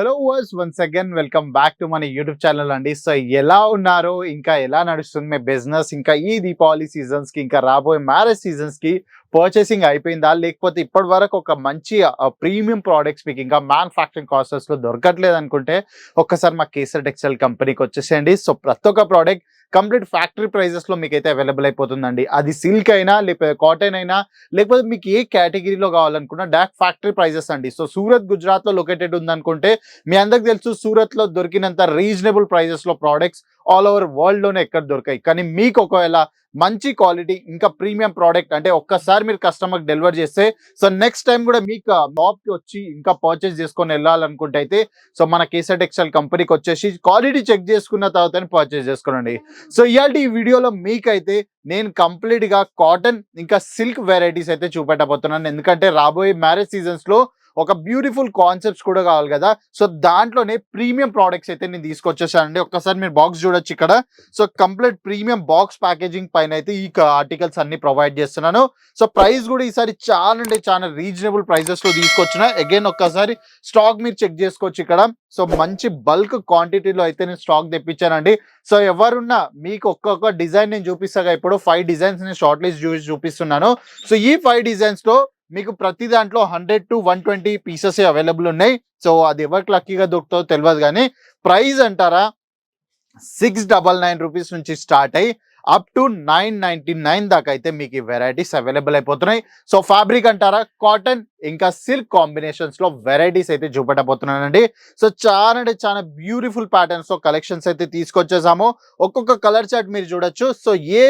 Hello viewers once again welcome back to మన YouTube channel అండి. So ఎలా ఉన్నారు? ఇంకా ఎలా నడుస్తుంది మీ బిజినెస్ ఇంకా ఈ దీపావళి సీజన్స్కి ఇంకా రాబోయే మ్యారేజ్ సీజన్స్కి పర్చేసింగ్ అయిపోయిందా? లేకపోతే ఇప్పటి వరకు ఒక మంచి ప్రీమియం ప్రోడక్ట్స్ మీకు ఇంకా మ్యానుఫ్యాక్చరింగ్ ప్రాసెస్లో దొరకట్లేదు అనుకుంటే ఒక్కసారి మా కేసర్ టెక్స్టైల్ కంపెనీకి వచ్చేసేయండి. సో ప్రతి ఒక్క ప్రోడక్ట్ కంప్లీట్ ఫ్యాక్టరీ ప్రైజెస్లో మీకు అయితే అవైలబుల్ అయిపోతుందండి. అది సిల్క్ అయినా లేకపోతే కాటన్ అయినా లేకపోతే మీకు ఏ కేటగిరీలో కావాలనుకున్నా డైరెక్ట్ ఫ్యాక్టరీ ప్రైజెస్ అండి. సో సూరత్ గుజరాత్లో లొకేటెడ్ ఉందనుకుంటే మీ అందరికి తెలుసు సూరత్లో దొరికినంత రీజనబుల్ ప్రైజెస్లో ప్రోడక్ట్స్ ఆల్ ఓవర్ వరల్డ్లోనే ఎక్కడ దొరకాయి. కానీ మీకు ఒకవేళ మంచి క్వాలిటీ ఇంకా ప్రీమియం ప్రోడక్ట్ అంటే ఒక్కసారి మీరు కస్టమర్ డెలివర్ చేస్తే సో నెక్స్ట్ టైం కూడా మీకు షాప్కి వచ్చి ఇంకా పర్చేస్ చేసుకొని వెళ్ళాలనుకుంటే అయితే సో మన కేసర్ టెక్స్టైల్ కంపెనీకి వచ్చేసి క్వాలిటీ చెక్ చేసుకున్న తర్వాతనే పర్చేస్ చేసుకోనండి. సో ఇవాళ ఈ వీడియోలో మీకైతే నేను కంప్లీట్గా కాటన్ ఇంకా సిల్క్ వెరైటీస్ అయితే చూపెట్టబోతున్నాను. ఎందుకంటే రాబోయే మ్యారేజ్ సీజన్స్లో ఒక బ్యూటిఫుల్ కాన్సెప్ట్స్ కూడా కావాలి కదా. సో దాంట్లోనే ప్రీమియం ప్రోడక్ట్స్ అయితే నేను తీసుకొచ్చేసానండి. ఒక్కసారి మీరు బాక్స్ చూడొచ్చు ఇక్కడ. So complete premium box packaging పైన అయితే ఈ ఆర్టికల్స్ అన్ని ప్రొవైడ్ చేస్తున్నాను. సో ప్రైస్ కూడా ఈసారి చాలా అంటే చాలా రీజనబుల్ ప్రైజెస్లో తీసుకొచ్చిన. అగైన్ ఒక్కసారి స్టాక్ మీరు చెక్ చేసుకోవచ్చు ఇక్కడ. సో మంచి బల్క్ క్వాంటిటీలో అయితే నేను స్టాక్ తెప్పించానండి. సో ఎవరున్నా మీకు ఒక్కొక్క డిజైన్ నేను చూపిస్తాగా. ఇప్పుడు ఫైవ్ డిజైన్స్ నేను షార్ట్ లిస్ట్ చూసి చూపిస్తున్నాను. సో ఈ ఫైవ్ డిజైన్స్లో మీకు ప్రతి దాంట్లో hundred to one twenty pieces available ఉన్నాయి. సో అది ఎవరికి లక్కీగా దొరుకుతుందో తెలియదు కానీ ప్రైస్ అంటారా? సిక్స్ డబల్ నైన్ రూపీస్ నుంచి స్టార్ట్ అయ్యి up to nine ninety nine దాకా అయితే మీకు ఈ వెరైటీస్ అవైలబుల్ అయిపోతున్నాయి. సో ఫ్యాబ్రిక్ అంటారా కాటన్ ఇంకా సిల్క్ కాంబినేషన్స్లో వెరైటీస్ అయితే చూపెట్టబోతున్నానండి. సో చాలా అంటే చాలా బ్యూటిఫుల్ ప్యాటర్న్స్లో కలెక్షన్స్ అయితే తీసుకొచ్చేసాము. ఒక్కొక్క కలర్ చార్ట్ మీరు చూడొచ్చు. సో ఏ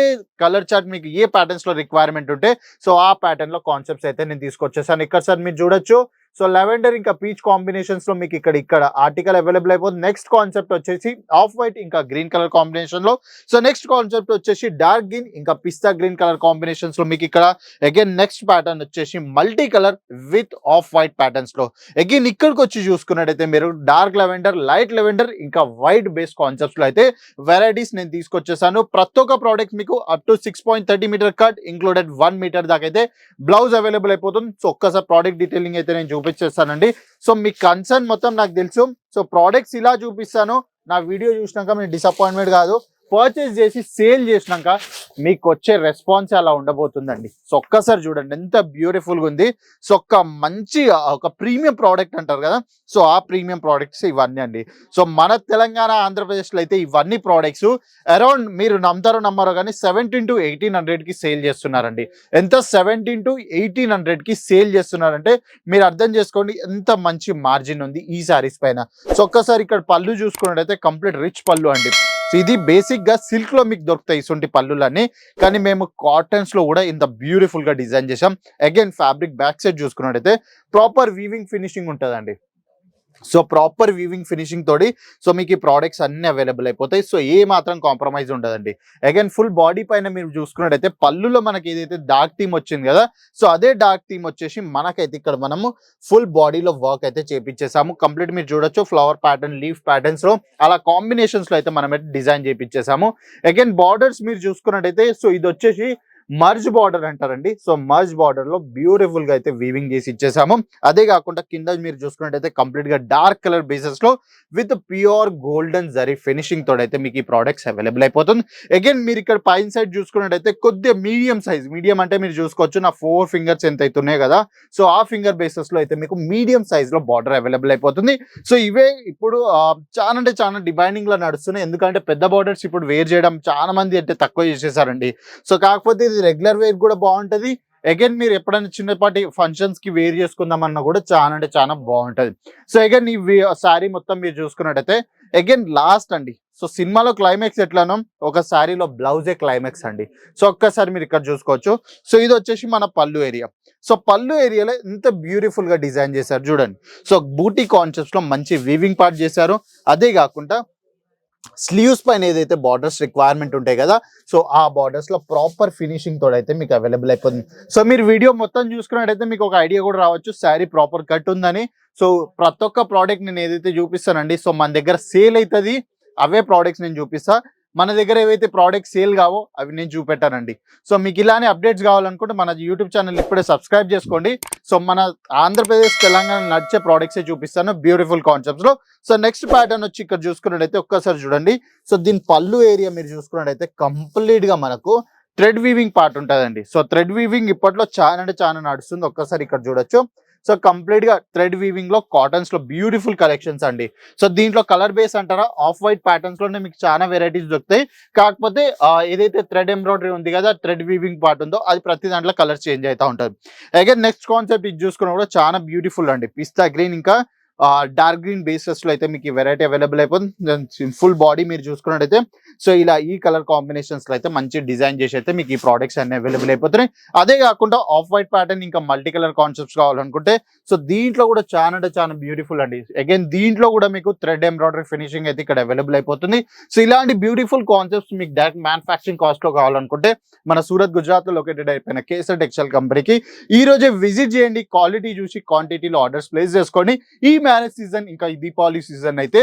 కలర్ చార్ట్ మీకు ఏ ప్యాటర్న్స్లో రిక్వైర్మెంట్ ఉంటే సో ఆ ప్యాటర్న్లో కాన్సెప్ట్స్ అయితే నేను తీసుకొచ్చేసాను. ఇక్కడ సార్ మీరు చూడొచ్చు. సో లెవెండర్ ఇంకా పీచ్ కాంబినేషన్స్లో మీకు ఇక్కడ ఇక్కడ ఆర్టికల్ అవైలబుల్ అయిపోతుంది నెక్స్ట్ కాన్సెప్ట్ వచ్చేసి ఆఫ్ వైట్ ఇంకా గ్రీన్ కలర్ కాంబినేషన్లో. సో నెక్స్ట్ కాన్సెప్ట్ వచ్చేసి డార్క్ గ్రీన్ ఇంకా పిస్తా గ్రీన్ కలర్ కాంబినేషన్స్లో మీకు ఇక్కడ అగైన్ నెక్స్ట్ ప్యాటర్న్ వచ్చేసి multi colour with off white ప్యాటర్న్స్లో. Again ఇక్కడికి వచ్చి చూసుకున్నట్టయితే మీరు డార్క్ లెవెండర్ లైట్ లెవెండర్ ఇంకా వైట్ బేస్ కాన్సెప్ట్స్లో అయితే వెరైటీస్ నేను తీసుకొచ్చేసాను. ప్రతి ఒక్క ప్రోడక్ట్ మీకు up to six point thirty metre cut included one metre దాకా అయితే బ్లౌజ్ అవైలబుల్ అయిపోతుంది. సో ఒక్కసారి ప్రోడక్ట్ డీటెయిలింగ్ అయితే నేను చూపించేస్తానండి. సో మీ కన్సర్న్ మొత్తం నాకు తెలుసు. సో ప్రోడక్ట్స్ ఇలా చూపిస్తాను. నా వీడియో చూసినాక మీరు డిసప్పాయింట్మెంట్ కాదు. పర్చేస్ చేసి సేల్ చేసినాక మీకు వచ్చే రెస్పాన్స్ అలా ఉండబోతుందండి. సో ఒక్కసారి చూడండి ఎంత బ్యూటిఫుల్గా ఉంది. సో ఒక మంచి ఒక ప్రీమియం ప్రోడక్ట్ అంటారు కదా. సో ఆ ప్రీమియం ప్రోడక్ట్స్ ఇవన్నీ అండి. సో మన తెలంగాణ ఆంధ్రప్రదేశ్లో అయితే ఇవన్నీ ప్రోడక్ట్స్ అరౌండ్ మీరు నమ్ముతారో నమ్మరో కానీ సెవెంటీన్ టు ఎయిటీన్ హండ్రెడ్కి సేల్ చేస్తున్నారండి. ఎంత సెవెంటీన్ టు ఎయిటీన్ హండ్రెడ్కి సేల్ చేస్తున్నారంటే మీరు అర్థం చేసుకోండి ఎంత మంచి మార్జిన్ ఉంది ఈ శారీస్ పైన. సో ఒక్కసారి ఇక్కడ పళ్ళు చూసుకున్నట్టయితే కంప్లీట్ రిచ్ పళ్ళు అండి. సో ఇది బేసిక్గా సిల్క్లో మీకు దొరుకుతాయి ఇటువంటి పళ్ళులన్నీ. కానీ మేము కాటన్స్లో కూడా ఇంత బ్యూటిఫుల్గా డిజైన్ చేసాం అగైన్ ఫ్యాబ్రిక్ బ్యాక్ సైడ్ చూసుకున్నట్టయితే ప్రాపర్ వీవింగ్ ఫినిషింగ్ ఉంటుందండి. సో ప్రాపర్ వీవింగ్ ఫినిషింగ్ తోటి సో మీకు ఈ ప్రోడక్ట్స్ అన్ని అవైలబుల్ అయిపోతాయి. సో ఏ మాత్రం కాంప్రమైజ్ ఉండదండి. అగైన్ ఫుల్ బాడీ పైన మీరు చూసుకున్నట్టయితే పళ్ళులో మనకి ఏదైతే డార్క్ థీమ్ వచ్చింది కదా సో అదే డార్క్ థీమ్ వచ్చేసి మనకైతే ఇక్కడ మనము ఫుల్ బాడీలో వర్క్ అయితే చేపించేసాము కంప్లీట్ మీరు చూడొచ్చు ఫ్లవర్ ప్యాటర్న్ లీఫ్ ప్యాటర్న్స్లో అలా కాంబినేషన్స్లో అయితే మనం అయితే డిజైన్ చేపించేసాము అగైన్ బార్డర్స్ మీరు చూసుకున్నట్టయితే సో ఇది వచ్చేసి మర్జ్ బార్డర్ అంటారండి. సో మర్జ్ బార్డర్లో బ్యూటిఫుల్గా అయితే వీవింగ్ చేసి ఇచ్చేసాము. అదే కాకుండా కింద మీరు చూసుకున్నట్టయితే కంప్లీట్గా dark colour బేసెస్లో with pure golden zari finishing తోడైతే మీకు ఈ ప్రోడక్ట్స్ అవైలబుల్ అయిపోతుంది. అగైన్ మీరు ఇక్కడ పైన సైడ్ చూసుకున్నట్టయితే కొద్దిగా మీడియం సైజ్ మీడియం అంటే మీరు చూసుకోవచ్చు. నా ఫోర్ ఫింగర్స్ ఎంత అవుతున్నాయి కదా. సో ఆ ఫింగర్ బేసెస్లో అయితే మీకు మీడియం సైజ్లో బార్డర్ అవైలబుల్ అయిపోతుంది. సో ఇవే ఇప్పుడు చాలా అంటే చాలా డిబైండింగ్లో నడుస్తున్నాయి. ఎందుకంటే పెద్ద బార్డర్స్ ఇప్పుడు వేర్ చేయడం చాలా మంది అంటే తక్కువ చేసేసారండి. సో కాకపోతే ఇది రెగ్యులర్ వేర్ కూడా బాగుంటుంది. అగైన్ మీరు ఎప్పుడైనా చిన్నపాటి ఫంక్షన్స్కి వేర్ చేసుకుందామన్నా కూడా చాలా అంటే చాలా బాగుంటుంది. సో అగైన్ ఈ శారీ మొత్తం మీరు చూసుకున్నట్టయితే అగైన్ లాస్ట్ అండి. సో సినిమాలో క్లైమాక్స్ ఎట్లానో ఒక శారీలో బ్లౌజే క్లైమాక్స్ అండి. సో ఒక్కసారి మీరు ఇక్కడ చూసుకోవచ్చు. సో ఇది వచ్చేసి మన పళ్ళు ఏరియా సో పళ్ళు ఏరియాలో ఎంత బ్యూటిఫుల్గా డిజైన్ చేశారు చూడండి. సో బూటీ కాన్సెప్ట్స్లో మంచి వీవింగ్ పార్ట్ చేశారు. అదే కాకుండా స్లీవ్స్ పైన ఏదైతే బార్డర్స్ రిక్వైర్మెంట్ ఉంటాయి కదా సో ఆ బార్డర్స్లో ప్రాపర్ ఫినిషింగ్ తోడైతే మీకు అవైలబుల్ అయిపోతుంది. సో మీరు వీడియో మొత్తం చూసుకున్నట్టయితే మీకు ఒక ఐడియా కూడా రావచ్చు శారీ ప్రాపర్ కట్ ఉందని. సో ప్రతి ఒక్క ప్రోడక్ట్ నేను ఏదైతే చూపిస్తానండి సో మన దగ్గర సేల్ అవుతుంది అవే ప్రోడక్ట్స్ నేను చూపిస్తా. మన దగ్గర ఏవైతే ప్రోడక్ట్స్ సేల్ కావో అవి నేను చూపెట్టానండి. సో మీకు ఇలానే అప్డేట్స్ కావాలనుకుంటే మన యూట్యూబ్ ఛానల్ ఇప్పుడే సబ్స్క్రైబ్ చేసుకోండి. సో మన ఆంధ్రప్రదేశ్ తెలంగాణ నడిచే ప్రోడక్ట్సే చూపిస్తాను బ్యూటిఫుల్ కాన్సెప్ట్స్లో సో నెక్స్ట్ ప్యాటర్న్ వచ్చి ఇక్కడ చూసుకున్నట్టయితే ఒక్కసారి చూడండి. సో దీని పళ్ళు ఏరియా మీరు చూసుకున్నట్టయితే కంప్లీట్గా మనకు థ్రెడ్ వీవింగ్ పార్ట్ ఉంటుందండి. సో థ్రెడ్ వీవింగ్ ఇప్పట్లో చాలా అంటే చాలా నడుస్తుంది. ఒక్కసారి ఇక్కడ చూడొచ్చు. సో కంప్లీట్గా థ్రెడ్ వీవింగ్లో కాటన్స్లో బ్యూటిఫుల్ కలెక్షన్స్ అండి. సో దీంట్లో కలర్ బేస్ అంటారా? ఆఫ్ వైట్ ప్యాటర్న్స్లోనే మీకు చాలా వెరైటీస్ దొరుకుతాయి. కాకపోతే ఏదైతే థ్రెడ్ ఎంబ్రాయిడరీ ఉంది కదా థ్రెడ్ వీవింగ్ పార్ట్ ఉందో అది ప్రతి దాంట్లో కలర్ చేంజ్ అవుతా ఉంటుంది. అగైన్ నెక్స్ట్ కాన్సెప్ట్ ఇది చూసుకున్నా కూడా చాలా బ్యూటిఫుల్ అండి. పిస్తా గ్రీన్ ఇంకా డార్క్ గ్రీన్ బేసెస్లో అయితే మీకు ఈ వెరైటీ అవైలబుల్ అయిపోతుంది. ఫుల్ బాడీ మీరు చూసుకున్నట్టయితే సో ఇలా ఈ కలర్ కాంబినేషన్స్లో అయితే మంచి డిజైన్ చేసి అయితే మీకు ఈ ప్రోడక్ట్స్ అన్ని అవైలబుల్ అయిపోతున్నాయి. అదే కాకుండా ఆఫ్ వైట్ ప్యాటర్న్ ఇంకా మల్టీ కలర్ కాన్సెప్ట్స్ కావాలనుకుంటే సో దీంట్లో కూడా చాలా అంటే చాలా బ్యూటిఫుల్ అండి. అగైన్ దీంట్లో కూడా మీకు థ్రెడ్ ఎంబ్రాయిడరీ ఫినిషింగ్ అయితే ఇక్కడ అవైలబుల్ అయిపోతుంది. సో ఇలాంటి బ్యూటిఫుల్ కాన్సెప్ట్స్ మీకు డైరెక్ట్ మ్యానుఫాక్చరింగ్ కాస్ట్లో కావాలనుకుంటే మన సూరత్ గుజరాత్లో లొకేటెడ్ అయిపోయిన కేసర్ టెక్స్టైల్ కంపెనీకి ఈ రోజే విజిట్ చేయండి. క్వాలిటీ చూసి క్వాంటిటీలో ఆర్డర్స్ ప్లేస్ చేసుకోండి. ఈ మ్యారేజ్ సీజన్ ఇంకా ఈ దీపావళి సీజన్ అయితే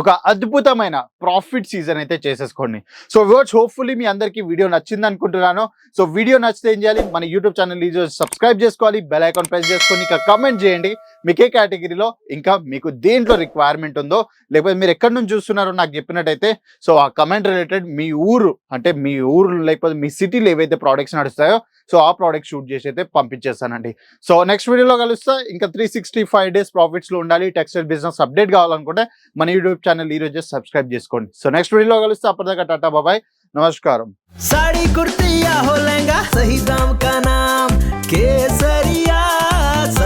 ఒక అద్భుతమైన ప్రాఫిట్ సీజన్ అయితే చేసేసుకోండి. సో వర్డ్స్ హోప్ఫుల్లీ మీ అందరికీ వీడియో నచ్చింది అనుకుంటున్నాను సో వీడియో నచ్చితే ఏం చేయాలి? మన యూట్యూబ్ ఛానల్ సబ్స్క్రైబ్ చేసుకోవాలి బెల్ ఐకాన్ ప్రెస్ చేసుకొని ఇంకా కమెంట్ చేయండి. మీకు ఏ కేటగిరీలో ఇంకా మీకు దేంట్లో రిక్వైర్మెంట్ ఉందో లేకపోతే మీరు ఎక్కడి నుంచి చూస్తున్నారో నాకు చెప్పినట్టయితే సో ఆ కమెంట్ రిలేటెడ్ మీ ఊరు అంటే మీ ఊరు లేకపోతే మీ సిటీలో ఏవైతే ప్రోడక్ట్స్ నడుస్తాయో సో ఆ ప్రోడక్ట్ షూట్ చేసి అయితే పంపించేస్తానండి సో నెక్స్ట్ వీడియోలో కలుస్తా ఇంకా త్రీ సిక్స్టీ ఫైవ్ డేస్ ప్రాఫిట్స్లో ఉండాలి టెక్స్టైల్ బిజినెస్ అప్డేట్ కావాలనుకుంటే మన యూట్యూబ్ ఛానల్ ఈ రోజు సబ్స్క్రైబ్ చేసుకోండి సో నెక్స్ట్ వీడియోలో కలుస్తే అప్పటిదాకా టాటా బాబాయ్ నమస్కారం साड़ी कुर्ती या हो लहंगा सही दाम का नाम केसरिया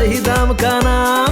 চাহিদাম কানা।